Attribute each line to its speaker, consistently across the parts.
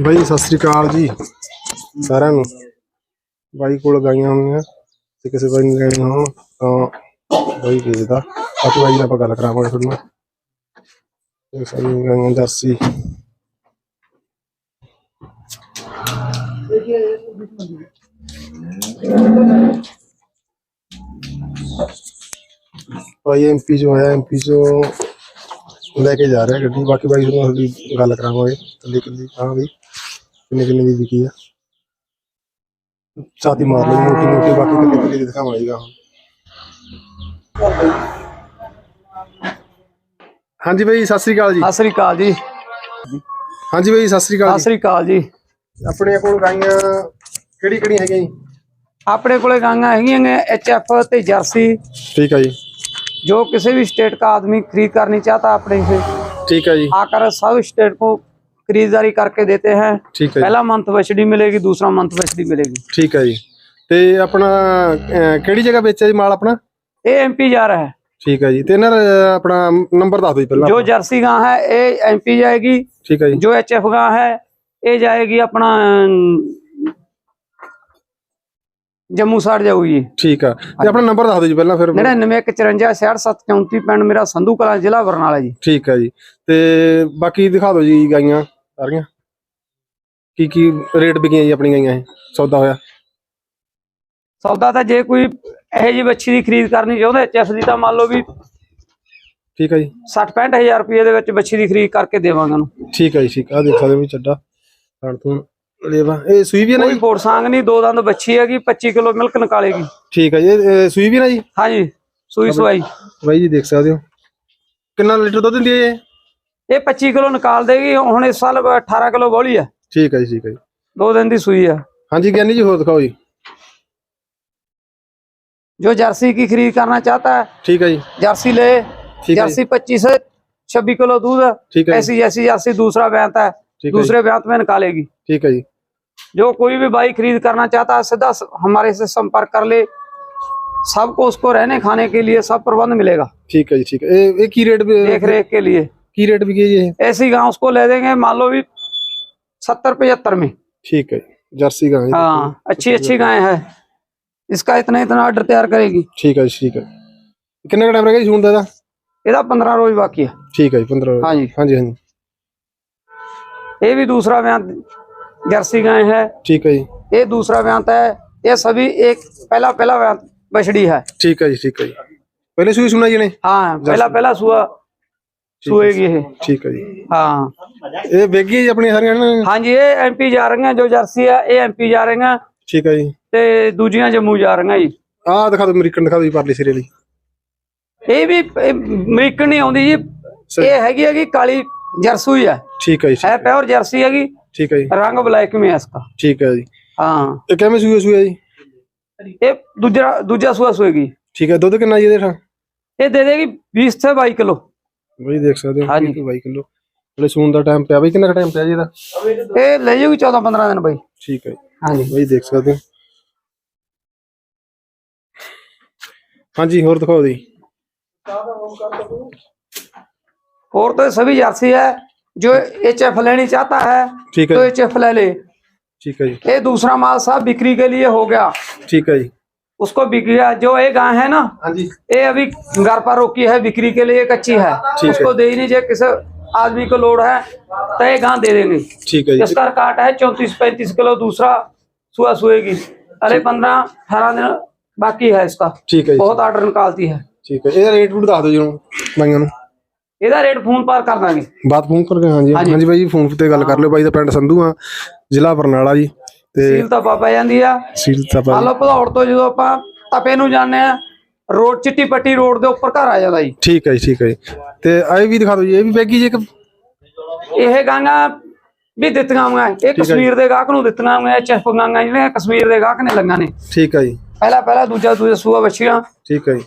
Speaker 1: ਬਾਈ ਸਤਿ ਸ੍ਰੀ ਅਕਾਲ ਜੀ ਸਾਰਿਆਂ ਨੂੰ। ਬਾਈ ਕੋਲ ਗਾਈਆਂ ਹੁੰਦੀਆਂ ਤੇ ਕਿਸੇ ਬਾਈ ਨੇ ਲੈਣੀਆਂ ਹੋਣ ਤਾਂ ਬਾਈ ਵੇਚਦਾ ਬਾਕੀ ਬਾਈ ਨਾਲ ਆਪਾਂ ਗੱਲ ਕਰਾਵਾਂਗੇ ਤੁਹਾਨੂੰ ਇਹ ਸਾਰੀ ਗਾਈਆਂ ਜਰਸੀ। ਭਾਈ ਐਮਪੀ ਜੋ ਹੈ ਐਮਪੀ ਜੋ ਲੈ ਕੇ ਜਾ ਰਿਹਾ ਗੱਡੀ। ਬਾਕੀ ਬਾਈ ਨੂੰ ਅਸੀਂ ਗੱਲ ਕਰਾਵਾਂਗੇ ਥੱਲੇ ਕਿੰਨੀ ਹਾਂ ਵੀ ਕਿੰਨੇ ਕਿੰਨੇ ਦੀ ਵਿਕੀ ਆ। ਛਾਤੀ ਮਾਰ ਲਈ ਮੋਟੀ ਮੋਟੀ ਬਾਕੀ ਕਿੰਨੇ ਕਿੰਨੇ ਦੀ ਦਿਖਾਵਾਂਗਾ ਹਾਂਜੀ ਬਾਈ ਸਤਿ ਸ੍ਰੀ ਅਕਾਲ ਜੀ।
Speaker 2: ਸਤਿ ਸ੍ਰੀ ਅਕਾਲ ਜੀ।
Speaker 1: ਹਾਂਜੀ ਬਾਈ ਸਤਿ ਸ੍ਰੀ ਅਕਾਲ
Speaker 2: ਸਤਿ
Speaker 1: ਜੀ।
Speaker 2: ਸ੍ਰੀ ਅਕਾਲ ਜੀ।
Speaker 1: ਆਪਣੇ ਕੋਲ ਗਾਈਆਂ ਕਿਹੜੀ ਕਿਹੜੀ ਹੈਗੀਆਂ ਜੀ?
Speaker 2: ਆਪਣੇ ਕੋਲੇ ਗਾਂਗਾ ਹੈਗੀਆਂ ਐਚਐਫ ਤੇ ਜਰਸੀ।
Speaker 1: ਠੀਕ ਹੈ ਜੀ।
Speaker 2: जो किसी भी स्टेट का आदमी खरीद करनी चाहता है अपने से
Speaker 1: ਠੀਕ ਹੈ ਜੀ
Speaker 2: आकर सब स्टेट को खरीदारी करके देते हैं
Speaker 1: ਠੀਕ ਹੈ ਜੀ
Speaker 2: पहला मंथ बछड़ी मिलेगी दूसरा मंथ बछड़ी मिलेगी
Speaker 1: ਠੀਕ ਹੈ ਜੀ ਤੇ ਆਪਣਾ ਅਹ, ਕਿਹੜੀ ਜਗ੍ਹਾ ਵੇਚਿਆ ਜੀ ਮਾਲ ਆਪਣਾ
Speaker 2: ये एमपी जा रहा है
Speaker 1: ਠੀਕ ਹੈ ਜੀ ਤੇ ਇਹਨਾਂ ਦਾ ਆਪਣਾ ਨੰਬਰ ਦੱਸ ਦਿਓ ਜੀ ਪਹਿਲਾਂ
Speaker 2: जो जर्सी गां है ये एमपी जाएगी
Speaker 1: ਠੀਕ ਹੈ ਜੀ
Speaker 2: जो एच एफ गां है ये जाएगी ਜੰਮੂ ਸਾੜ ਜਾਊ ਜੀ।
Speaker 1: ਠੀਕ ਆ। ਤੇ ਆਪਣਾ ਨੰਬਰ ਦੱਸ ਦਿਓ ਜੀ ਪਹਿਲਾਂ ਫਿਰ।
Speaker 2: 9915566734 ਪਿੰਡ ਮੇਰਾ ਸੰਧੂ ਕਲਾ ਜ਼ਿਲ੍ਹਾ ਬਰਨਾਲਾ ਜੀ।
Speaker 1: ਠੀਕ ਆ ਜੀ। ਤੇ ਬਾਕੀ ਦਿਖਾ ਦਿਓ ਜੀ ਗਾਈਆਂ ਸਾਰੀਆਂ। ਕੀ ਕੀ ਰੇਟ ਵਿਕੀਆਂ ਜੀ ਆਪਣੀ ਗਾਈਆਂ ਇਹ? ਸੌਦਾ ਹੋਇਆ।
Speaker 2: ਸੌਦਾ ਤਾਂ ਜੇ ਕੋਈ ਇਹੋ ਜੀ ਬੱਚੀ ਦੀ ਖਰੀਦ ਕਰਨੀ ਚਾਹੁੰਦਾ ਚੈਸ ਦੀ ਤਾਂ ਮੰਨ ਲਓ ਵੀ
Speaker 1: ਠੀਕ ਹੈ ਜੀ।
Speaker 2: 60 65000 ਰੁਪਏ ਦੇ ਵਿੱਚ ਬੱਚੀ ਦੀ ਖਰੀਦ ਕਰਕੇ ਦੇਵਾਂਗਾ ਨੂੰ
Speaker 1: ਠੀਕ ਆ ਜੀ ਠੀਕ ਆ। ਦੇਖ ਸਕਦੇ ਵੀ ਚੱਡਾ। ਖਾਣ ਤੋਂ ਲੇਵਾ ਇਹ ਸੂਈ ਵੀ ਹੈ ਨਾ
Speaker 2: ਕੋਈ
Speaker 1: ਜੀ
Speaker 2: ਫੋੜ ਸੰਗ ਨਹੀਂ ਦੋ ਦੰਦ ਬੱਚੀ ਹੈਗੀ 25 ਕਿਲੋ ਮਿਲਕ ਨਿਕਾਲੇਗੀ
Speaker 1: ਠੀਕ ਹੈ ਜੀ ਇਹ ਇਹ ਸੂਈ ਵੀ ਹੈ ਨਾ ਜੀ
Speaker 2: ਹਾਂਜੀ ਸੂਈ ਸਵਾਈ
Speaker 1: ਬਾਈ ਜੀ ਦੇਖ ਸਕਦੇ ਹੋ ਕਿੰਨਾ ਲੀਟਰ ਦੁੱਧ ਦਿੰਦੀ ਹੈ ਇਹ
Speaker 2: ਇਹ 25 ਕਿਲੋ ਨਿਕਾਲ ਦੇਗੀ ਹੁਣ ਇਸ ਸਾਲ 18 ਕਿਲੋ ਬੋਲੀ ਹੈ
Speaker 1: ਠੀਕ ਹੈ ਜੀ ਠੀਕ ਹੈ ਜੀ
Speaker 2: ਦੋ ਦਿਨ ਦੀ ਸੂਈ ਹੈ
Speaker 1: ਹਾਂਜੀ ਗਿਆਨੀ ਜੀ ਹੋਰ ਦਿਖਾਓ ਜੀ
Speaker 2: जो जर्सी की खरीद करना चाहता है
Speaker 1: ਠੀਕ ਹੈ ਜੀ
Speaker 2: जर्सी ले
Speaker 1: ठीक है
Speaker 2: जर्सी 25 से 26 किलो दूध है
Speaker 1: ਠੀਕ ਹੈ ਜੀ
Speaker 2: ऐसी जैसी जर्सी दूसरा ब्यांत है
Speaker 1: ठीक है जी
Speaker 2: दूसरे ब्यांत में निकालेगी
Speaker 1: ਠੀਕ ਹੈ ਜੀ
Speaker 2: जो कोई भी भाई खरीद करना चाहता है सीधा स- हमारे से संपर्क कर ले सबको उसको रहने खाने के लिए सब प्रबंध मिलेगा
Speaker 1: ਠੀਕ ਹੈ ਜੀ ਠੀਕ ਹੈ ਇਹ ਇਹ ਕੀ ਰੇਟ
Speaker 2: देख रेख के लिए
Speaker 1: ਕੀ ਰੇਟ ਵਿਕੀ ਹੈ ਜੀ ਇਹ
Speaker 2: ऐसी गांव उसको ले देंगे मान लो भी सत्तर पचहत्तर में
Speaker 1: ਠੀਕ ਹੈ ਜੀ ਜਰਸੀ ਗਾਂ ਜੀ
Speaker 2: हाँ अच्छी अच्छी गाय है इसका इतना इतना ऑर्डर तैयार करेगी
Speaker 1: ਠੀਕ ਹੈ ਜੀ ਠੀਕ ਹੈ ਕਿੰਨਾ ਕੁ ਟਾਈਮ ਰਹੇਗਾ ਜੀ ਸੂਣ ਦਾ ਇਹਦਾ
Speaker 2: ਇਹਦਾ 15 ਰੋਜ਼ ਬਾਕੀ ਹੈ
Speaker 1: ਠੀਕ ਹੈ ਜੀ 15
Speaker 2: ਹਾਂਜੀ
Speaker 1: ਹਾਂਜੀ ਹਾਂਜੀ
Speaker 2: ये भी दूसरा ब्यांत जर्सी गाय है
Speaker 1: ਠੀਕ ਹੈ ਜੀ
Speaker 2: ये दूसरा ब्यांत है ये सभी एक पहला पहला ब्यांत बछड़ी है
Speaker 1: ਠੀਕ ਹੈ ਜੀ ਠੀਕ ਹੈ ਜੀ ਪਹਿਲੇ ਸੂਈ ਸੁਣਾ ਜੀ ਨੇ
Speaker 2: हाँ पहला पहला सुआ सुएगी है
Speaker 1: ਠੀਕ ਹੈ ਜੀ
Speaker 2: हाँ
Speaker 1: ਇਹ ਵੇਗੀ ਹੈ ਜੀ ਆਪਣੀਆਂ ਸਾਰੀਆਂ ਨਾ
Speaker 2: हाँ जी ये एमपी जा रही हैं जो जर्सी है ये एमपी जा रही हैं
Speaker 1: ਠੀਕ ਹੈ ਜੀ
Speaker 2: ਤੇ ਦੂਜੀਆਂ ਜੰਮੂ ਜਾ ਰਹੀਆਂ ਜੀ
Speaker 1: ਆਹ ਦਿਖਾ ਦਿਓ ਅਮਰੀਕਨ ਦਿਖਾ ਦਿਓ ਜੀ ਪਰਲੀ ਸਿਰੇ ਲਈ
Speaker 2: ਇਹ ਵੀ ਇਹ ਅਮਰੀਕਨ ਨਹੀਂ ਆਉਂਦੀ ਜੀ
Speaker 1: ਸਹੀ।
Speaker 2: ਇਹ ਹੈਗੀ ਹੈਗੀ ਕਾਲੀ ਜਰਸੂਈ ਹੈ
Speaker 1: ਠੀਕ ਹੈ ਜੀ
Speaker 2: ਹੈ ਪਿਓਰ ਜਰਸੀ ਹੈਗੀ
Speaker 1: ਠੀਕ ਹੈ ਜੀ
Speaker 2: ਰੰਗ ਬਲੈਕ में है इसका
Speaker 1: ਠੀਕ ਹੈ ਜੀ
Speaker 2: हाँ
Speaker 1: ਇਹ ਕਿਵੇਂ ਸੂਈ ਸੂਈ ਹੈ ਜੀ
Speaker 2: ਇਹ ਦੂਜਾ ਦੂਜਾ ਸੂਆ ਸੂਏਗੀ
Speaker 1: ਠੀਕ ਹੈ ਦੁੱਧ ਕਿੰਨਾ ਜੀ ਇਹਦੇ ਠਾ
Speaker 2: ਇਹ ਦੇ ਦੇਗੀ 20 से 22 ਕਿਲੋ
Speaker 1: ਬਈ ਦੇਖ ਸਕਦੇ ਹੋ
Speaker 2: ਹਾਂਜੀ।
Speaker 1: 22 ਕਿਲੋ ਹਲੇ ਸੂਣ ਦਾ ਟਾਈਮ ਪਿਆ ਬਈ ਕਿੰਨਾ ਟਾਈਮ ਪਿਆ ਜੀ ਇਹਦਾ
Speaker 2: ਇਹ ਲੈ ਜਾਊਗੀ 14 15 ਦਿਨ ਬਾਈ
Speaker 1: ਠੀਕ ਹੈ ਜੀ
Speaker 2: ਹਾਂਜੀ
Speaker 1: ਬਈ ਦੇਖ ਸਕਦੇ ਹੋ ਹਾਂਜੀ ਹੋਰ ਦਿਖਾਓ ਜੀ
Speaker 2: और तो सभी जर्सी है जो एच एफ लेनी चाहता है
Speaker 1: ਠੀਕ
Speaker 2: तो
Speaker 1: ਹੈ
Speaker 2: एच एफ ले ले
Speaker 1: ਠੀਕ ਹੈ ਜੀ
Speaker 2: ये दूसरा माल साहब बिक्री के लिए हो गया
Speaker 1: ਠੀਕ ਹੈ जी
Speaker 2: उसको बिक गया जो एक गाय है ना
Speaker 1: ਹਾਂਜੀ
Speaker 2: ये अभी घर पर रोकी है बिक्री के लिए कच्ची है
Speaker 1: ठीक है।
Speaker 2: उसको दे ही नहीं जे किसी आदमी को लोड है तो ये गां दे देंगे
Speaker 1: ਠੀਕ ਹੈ ਜੀ
Speaker 2: इसका काट है चौंतीस पैंतीस किलो दूसरा सुआ सुएगी अरे पंद्रह अठारह दिन बाकी है इसका
Speaker 1: ਠੀਕ ਹੈ ਜੀ
Speaker 2: बहुत ऑर्डर निकालती है
Speaker 1: ਠੀਕ ਹੈ ਇਹਦਾ ਰੇਟ ਰੂਟ ਦੱਸ ਦਿਓ ਜੀ ਨੂੰ ਬਾਈਆਂ ਨੂੰ
Speaker 2: ਇਹਦਾ ਰੇਟ ਫੋਨ ਪਰ ਕਰ ਦਾਂਗੇ।
Speaker 1: ਬਾਤ ਫੋਨ ਕਰਕੇ ਹਾਂਜੀ।
Speaker 2: ਹਾਂਜੀ।
Speaker 1: ਹਾਂਜੀ ਬਾਈ ਜੀ ਫੋਨ ਤੇ ਗੱਲ ਕਰ ਲਿਓ। ਬਾਈ ਦਾ ਪਿੰਡ ਸੰਧੂ ਆ ਜ਼ਿਲ੍ਹਾ ਬਰਨਾਲਾ ਜੀ। ਤੇ
Speaker 2: ਸੀਲ ਤਾਂ ਪਾ ਜਾਂਦੀ ਆ।
Speaker 1: ਸੀਲ ਤਾਂ
Speaker 2: ਮੰਨ ਲਓ ਭਦੌੜ ਤੋਂ ਜਦੋਂ ਆਪਾਂ ਤਪੇ ਨੂੰ ਜਾਂਦੇ ਆ ਰੋਡ ਚਿੱਟੀ ਪੱਟੀ ਰੋਡ ਦੇ ਉੱਪਰ ਘਰ ਆ ਜਾਂਦਾ ਜੀ।
Speaker 1: ਠੀਕ ਹੈ ਜੀ ਠੀਕ ਹੈ ਜੀ। ਤੇ ਆਏ ਵੀ ਦਿਖਾ ਦਿਓ ਜੀ ਇਹ ਵੀ ਬੈਗੀ ਜੀ ਇੱਕ?
Speaker 2: ਇਹ ਗਾਂਗਾ ਵੀ ਦਿੱਤੀਆਂ ਹੋਈਆਂ। ਇਹ ਕਸ਼ਮੀਰ ਦੇ ਗਾਹਕ ਨੂੰ ਦਿੱਤੀਆਂ ਹੋਈਆਂ ਚੈਫ ਗਾਂਗਾ ਜਿਹੜੀਆਂ ਕਸ਼ਮੀਰ ਦੇ ਗਾਹਕ ਨੇ ਲੰਗਾਂ ਨੇ।
Speaker 1: ਠੀਕ ਹੈ ਜੀ।
Speaker 2: ਪਹਿਲਾ ਪਹਿਲਾ ਦੂਜਾ ਦੂਜਾ ਸੂਆ ਬੱਚੀਆਂ
Speaker 1: ਠੀਕ ਹੈ ਜੀ।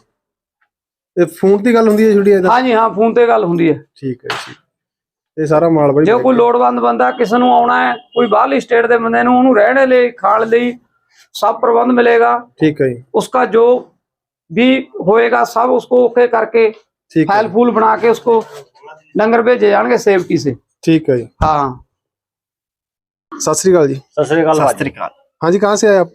Speaker 1: ਇਹ ਫੋਨ ਦੀ ਗੱਲ ਹੁੰਦੀ ਹੈ ਛੋਟੀ ਇਹਦਾ
Speaker 2: ਹਾਂਜੀ ਹਾਂ ਫੋਨ ਤੇ ਗੱਲ ਹੁੰਦੀ ਹੈ
Speaker 1: ਠੀਕ ਹੈ ਜੀ ਇਹ ਸਾਰਾ ਮਾਲ ਬਾਈ
Speaker 2: ਜੇ ਕੋਈ ਲੋੜਵੰਦ ਬੰਦਾ ਕਿਸੇ ਨੂੰ ਆਉਣਾ ਹੈ ਕੋਈ ਬਾਹਰਲੀ ਸਟੇਟ ਦੇ ਬੰਦੇ ਨੂੰ ਉਹਨੂੰ ਰਹਿਣੇ ਲਈ ਖਾਣ ਲਈ सब प्रबंध मिलेगा
Speaker 1: ਠੀਕ ਹੈ ਜੀ
Speaker 2: उसका जो भी होएगा सब उसको ओके करके
Speaker 1: ਠੀਕ ਹੈ
Speaker 2: फाइल फूल बना के उसको डंगर भेजे जाएंगे सेफ्टी से
Speaker 1: ठीक है जी
Speaker 2: हाँ
Speaker 1: सत श्रीकाल जी
Speaker 3: सत श्रीकाल
Speaker 4: सत
Speaker 3: भाजी
Speaker 4: श्रीकाल
Speaker 1: हाँ जी कहाँ से आए आप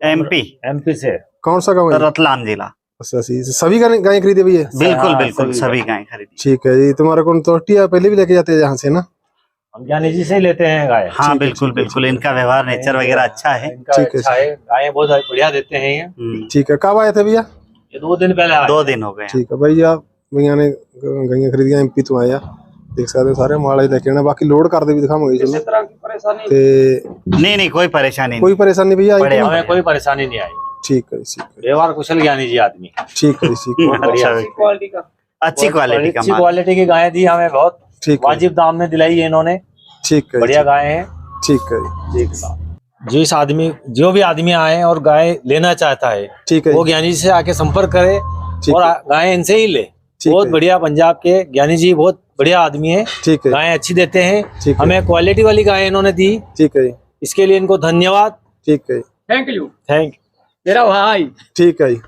Speaker 4: एमपी
Speaker 3: एमपी से
Speaker 1: कौन सा गाँव है जी?
Speaker 4: रतलाम जिला
Speaker 1: अस्सी अस्सी सभी गाय खरीदे भैया?
Speaker 4: बिल्कुल
Speaker 3: हाँ,
Speaker 4: बिल्कुल
Speaker 3: सभी
Speaker 4: गाय खरीदी।
Speaker 1: ठीक है जी तुम्हारे को तोटिया पहले भी लेके जाते हैं यहाँ से ना?
Speaker 3: हम ज्ञानी जी से ही लेते हैं गाय
Speaker 4: हाँ बिल्कुल बिल्कुल इनका व्यवहार नेचर वगैरह अच्छा है।
Speaker 1: ठीक है
Speaker 3: अच्छा गाय बहुत बढ़िया देते हैं
Speaker 4: हम्म।
Speaker 1: ठीक है कब आए थे भैया?
Speaker 3: दो दिन पहले
Speaker 4: दो दिन हो गए।
Speaker 1: ठीक है भैया भैया ने गाय खरीदिया एमपी तो आया। देख सकते हो सारे ਹੀ देखे ਕੇ ਆਣਾ ਬਾਕੀ ਲੋਡ ਕਰਦੇ ਵੀ ਦਿਖਾਵਾਂਗੇ
Speaker 2: ਜੀ
Speaker 1: नहीं
Speaker 2: ਤਰ੍ਹਾਂ ਦੀ ਪਰੇਸ਼ਾਨੀ
Speaker 1: ਤੇ
Speaker 4: ਨਹੀਂ ਨਹੀਂ
Speaker 1: ਕੋਈ ਪਰੇਸ਼ਾਨੀ ਨਹੀਂ ਕੋਈ ठीक है
Speaker 3: व्यवहार कुशल ज्ञानी जी आदमी
Speaker 1: ठीक है
Speaker 4: अच्छी अच्छी क्वालिटी
Speaker 3: अच्छी क्वालिटी की गायें दी हमें बहुत
Speaker 1: ठीक
Speaker 3: वाजिब दाम में दिलाई है इन्होंने
Speaker 1: ठीक है
Speaker 3: बढ़िया गाय है
Speaker 1: ठीक है ठीक
Speaker 3: जिस आदमी जो भी आदमी आए और गाय लेना चाहता है
Speaker 1: ठीक है
Speaker 3: वो ज्ञानी जी से आके संपर्क करे और गाय इनसे ही ले बहुत बढ़िया पंजाब के ज्ञानी जी बहुत बढ़िया आदमी है
Speaker 1: ठीक है
Speaker 3: गाय अच्छी देते हैं हमें क्वालिटी वाली गाय इन्होंने दी
Speaker 1: ठीक है
Speaker 3: इसके लिए इनको धन्यवाद
Speaker 1: ठीक है
Speaker 2: थैंक यू
Speaker 3: थैंक यू
Speaker 2: मेरा भाई
Speaker 1: ठीक है जी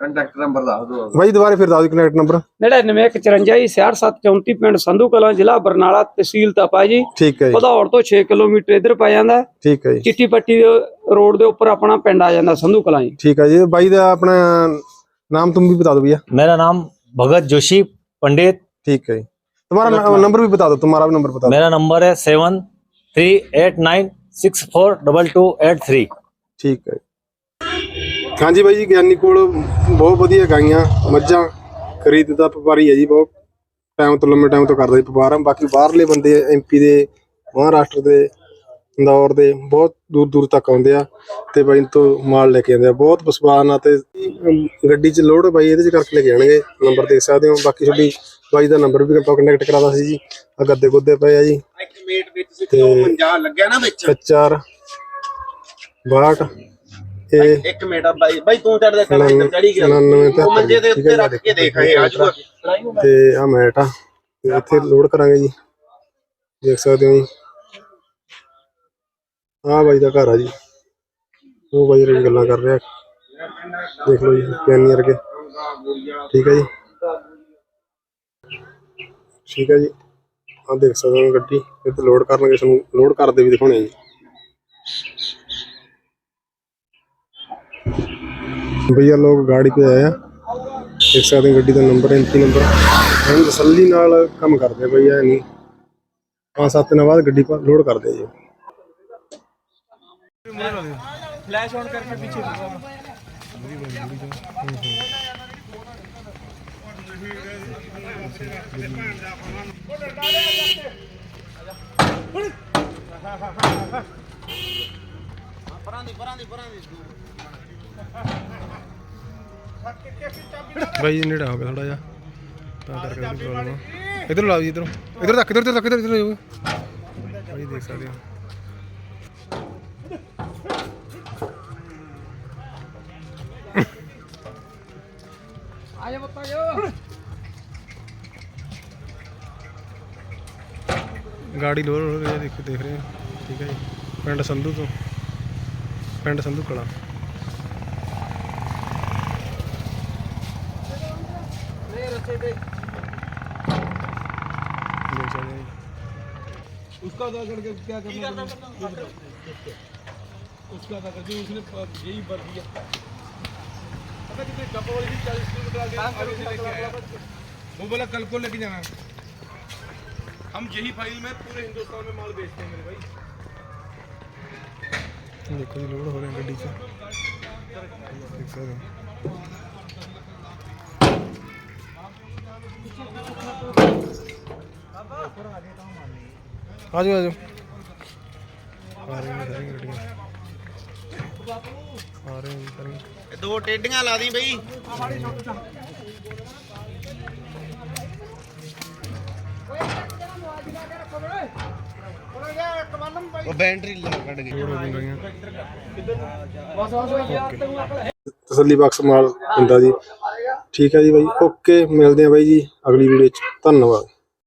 Speaker 5: ਕੰਟੈਕਟ ਨੰਬਰ ਦੱਸ ਦਿਓ
Speaker 1: भाई दोबारा फिर दादी कनेक्ट नंबर
Speaker 2: 9954 66734 ਪਿੰਡ ਸੰਧੂ ਕਲਾਂ ਜ਼ਿਲ੍ਹਾ ਬਰਨਾਲਾ ਤਹਿਸੀਲ ਤਪਾ ਜੀ
Speaker 1: ठीक है जी,
Speaker 2: ਭਦੌੜ ਤੋਂ 6 ਕਿਲੋਮੀਟਰ ਇੱਧਰ ਪੈ ਜਾਂਦਾ ਹੈ।
Speaker 1: ठीक है जी,
Speaker 2: ਚਿੱਟੀ ਪੱਟੀ ਦੇ ਰੋਡ ਦੇ ਉੱਪਰ ਆਪਣਾ ਪਿੰਡ ਆ ਜਾਂਦਾ ਸੰਧੂ ਕਲਾਂ ਜੀ
Speaker 1: ठीक है जी भाई दा अपना नाम तुम भी बता दो भैया
Speaker 3: मेरा नाम भगत जोशी पंडित
Speaker 1: ठीक है जी। तुम्हारा न- नंबर भी बता दो तुम्हारा भी नंबर बता दो
Speaker 3: मेरा नंबर है seven three eight nine six four double two eight three
Speaker 1: ਠੀਕ ਹੈ ਹਾਂਜੀ ਬਾਈ ਜੀ ਗਿਆਨੀ ਕੋਲ ਬਹੁਤ ਵਧੀਆ ਗਾਈਆਂ ਮੱਝਾਂ ਖਰੀਦਦਾ ਵਪਾਰੀ ਹੈ ਜੀ ਬਹੁਤ। ਟਾਈਮ ਤੋਂ ਲੰਮੇ ਟਾਈਮ ਤੋਂ ਕਰਦਾ ਜੀ ਵਪਾਰ। ਬਾਕੀ ਬਾਹਰਲੇ ਬੰਦੇ ਐਮਪੀ ਦੇ ਮਹਾਰਾਸ਼ਟਰ ਦੇ ਇੰਦੌਰ ਦੇ ਬਹੁਤ ਦੂਰ ਦੂਰ ਤੱਕ ਆਉਂਦੇ ਆ ਤੇ ਬਾਈ ਤੋਂ ਮਾਲ ਲੈ ਕੇ ਆਉਂਦੇ ਆ। ਬਹੁਤ ਵਿਸ਼ਵਾਸ ਨਾਲ ਤੇ ਗੱਡੀ 'ਚ ਲੋਡ ਬਾਈ ਇਹਦੇ 'ਚ ਕਰਕੇ ਲੈ ਕੇ ਜਾਣਗੇ ਨੰਬਰ ਦੇਖ ਸਕਦੇ ਹੋ। ਬਾਕੀ ਤੁਹਾਡੀ ਬਾਈ ਦਾ ਨੰਬਰ ਵੀ ਆਪਾਂ ਕਨੈਕਟ ਕਰਾਦਾ ਸੀ ਜੀ। ਆ ਗੱਦੇ ਗੁੱਦੇ ਪਏ ਆ ਜੀ।
Speaker 5: ਇੱਕ ਮੇਟ ਵਿੱਚ ਸੀ ਤੇ ਉਹ ਮੰਜਾ ਲੱਗਿਆ ਨਾ ਵਿੱਚ?
Speaker 1: 74 62 ਇਹ
Speaker 5: ਇੱਕ ਮਿੰਟ ਆ ਬਾਈ। ਬਾਈ ਤੂੰ ਚੜਦਾ ਚੱਲ ਇੱਧਰ ਚੜੀ ਗਿਆ।
Speaker 1: 99
Speaker 5: ਉਹ ਮੰਜੇ ਦੇ ਉੱਤੇ ਰੱਖ ਕੇ ਦੇਖ ਇਹ ਆ ਜੂਗਾ
Speaker 1: ਤੇ ਆ ਮੈਟ ਆ। ਤੇ ਇੱਥੇ ਲੋਡ ਕਰਾਂਗੇ ਜੀ। ਦੇਖ ਸਕਦੇ ਹੋ ਜੀ। ਆ ਬਾਈ ਦਾ ਘਰ ਆ ਜੀ। ਉਹ ਬਾਈ ਰੀ ਗੱਲਾਂ ਕਰ ਰਿਹਾ। ਦੇਖ ਲਓ ਜੀ ਪਿਆਨੀ ਵਰਗੇ। ਠੀਕ ਹੈ ਜੀ। ਠੀਕ ਹੈ ਜੀ। ਆ ਦੇਖ ਸਕਦੇ ਹੋ ਗੱਡੀ। ਇੱਥੇ ਲੋਡ ਕਰਨਗੇ ਤੁਹਾਨੂੰ ਲੋਡ ਕਰਦੇ ਵੀ ਦਿਖਾਉਣੇ ਜੀ। ਭਈਆ ਲੋਕ ਗਾੜੀ 'ਤੇ ਆਏ ਆ। ਦੇਖ ਸਕਦੇ ਗੱਡੀ ਦਾ ਨੰਬਰ ਐਮਪੀ ਨੰਬਰ ਹਾਂ ਤਸੱਲੀ ਨਾਲ ਕੰਮ ਕਰਦੇ ਭਈਆ ਨਹੀਂ। ਹਾਂ ਸੱਤ ਦਿਨਾਂ ਬਾਅਦ ਗੱਡੀ ਪਰ ਲੋਡ ਕਰਦੇ ਜੀ। ਫਲੈਸ਼ ਆਨ ਕਰਕੇ ਪਿੱਛੇ ਪਰਾਂ ਦੀ ਪਰਾਂ ਦੀ ਪਰਾਂ ਦੀ। ਜੀ ਨੇੜਾ ਹੋ ਗਿਆ ਥੋੜਾ ਜਿਹਾ। ਤਾਂ ਕਰਕੇ ਥੋੜੀ ਪ੍ਰੋਬਲਮ ਆ। ਇਧਰ ਲਾਓ ਜੀ ਇਧਰ। ਇਧਰ ਤੱਕ ਇਧਰ ਤੱਕ ਇਧਰ ਇਧਰ ਜਾਓ। ਭਾਈ ਦੇਖ ਸਕਦੇ ਹੋ।
Speaker 2: ਆਜੋ ਬੱਤਾ ਜੋ।
Speaker 1: ਗਾੜੀ ਲੋਡ ਹੋ ਰਹੀ ਹੈ ਦੇਖ ਦੇਖ ਰਹੇ ਹੋ ਠੀਕ ਹੈ ਜੀ। ਪਿੰਡ ਸੰਧੂ ਤੋਂ। ਪਿੰਡ ਸੰਧੂ ਕਲਾ। उसका अदा करके क्या करना उसका अदा करके उसने यही भर दिया।
Speaker 5: वो बोला कल को लेके जाना हम यही फ़ाइल में पूरे हिंदुस्तान में माल बेचते हैं मेरे भाई।
Speaker 1: देखो ये लोड हो रहे हैं गड्डी से। ਸਕਦੇ ਹੋ ਆ ਜਾਓ ਆ ਜਾਓ ਆ ਰਹੀਆਂ ਨੇ ਸਾਰੀਆਂ ਗੱਡੀਆਂ ਆ ਰਹੇ ਨੇ ਸਾਰੀਆਂ
Speaker 5: ਦੋ ਟੇਡੀਆਂ ਲਾ ਦੀ ਬਈ। ਉਹ ਬੈਟਰੀ ਲਾ ਕੱਢ ਗਈ
Speaker 1: ਲੋਡ ਹੋ ਗਈਆਂ ਤਸੱਲੀ ਬਖਸ਼ ਮਾਲ ਹੁੰਦਾ ਜੀ। ਠੀਕ ਹੈ ਜੀ ਬਾਈ। ਓਕੇ ਮਿਲਦੇ ਆ ਬਾਈ ਜੀ ਅਗਲੀ ਵੀਡੀਓ 'ਚ ਧੰਨਵਾਦ।